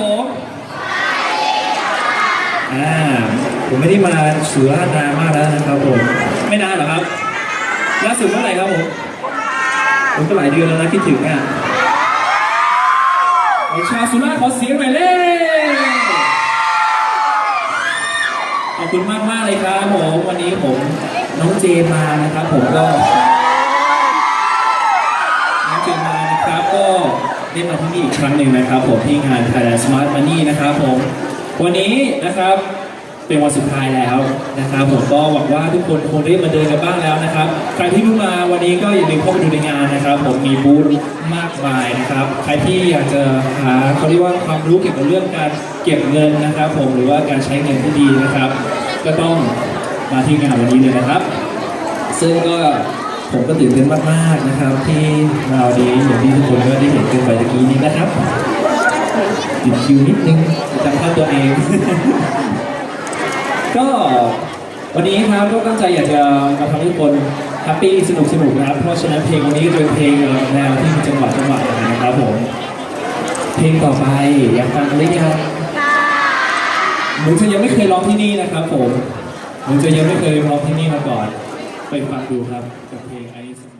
ผมอ่าผมไม่ได้มาสุราษฎร์นานมากแล้วนะครับผม ไม่นานหรอครับล่าสุดเมื่อไหร่ครับผมผมก็หลายเดือนแล้วนะคิดถึงอะชาวสุราษฎร์ขอเสียงหน่อยเร็วขอบคุณมากมากเลยครับผมวันนี้ผมน้องเจมานะครับผมก็ ได้มาที่นี่อีกครั้งหนึ่งนะครับผมที่งาน Thailand Smart Money นะครับผมวันนี้นะครับเป็นวันสุดท้ายแล้วนะครับผมก็หวังว่าทุกคนคงได้มาเดินกันบ้างแล้วนะครับใครที่เพิ่งมาวันนี้ก็อย่าลืมเข้าไปดูในงานนะครับ ผมมีบูธมากมายนะครับ ใครที่อยากจะหาเขาเรียกว่าความรู้เกี่ยวกับเรื่องการเก็บเงินนะครับ ผมหรือว่าการใช้เงินที่ดีนะครับ ก็ต้องมาที่งานวันนี้เลยนะครับ ซึ่งก็ผมก็ตื่นเต้นมากๆนะครับ ที่มาวนี้อย่างที่ทุกคนก็ได้เนกันไปตะกี้นี้นะครับติดคิวนิดนึงจำภาพตัวเอง ก็วันนี้ครับก็ตั้งใจอยากจะมาทำให้ทุกคนแฮปปี้สนุกสนุกนะครับ เพราะฉะนั้นเพลงวันนี้ก็จะเป็นเพลงแนวที่มีจังหวะจังหวะนะครับผม เพลงต่อไปอยากฟังหรือยังหนูจะยังไม่เคยร้องที่นี่นะครับผมหนูจะยังไม่เคยร้องที่นี่มาก่อน ไปฟังดูครับกับเพลง I Need Some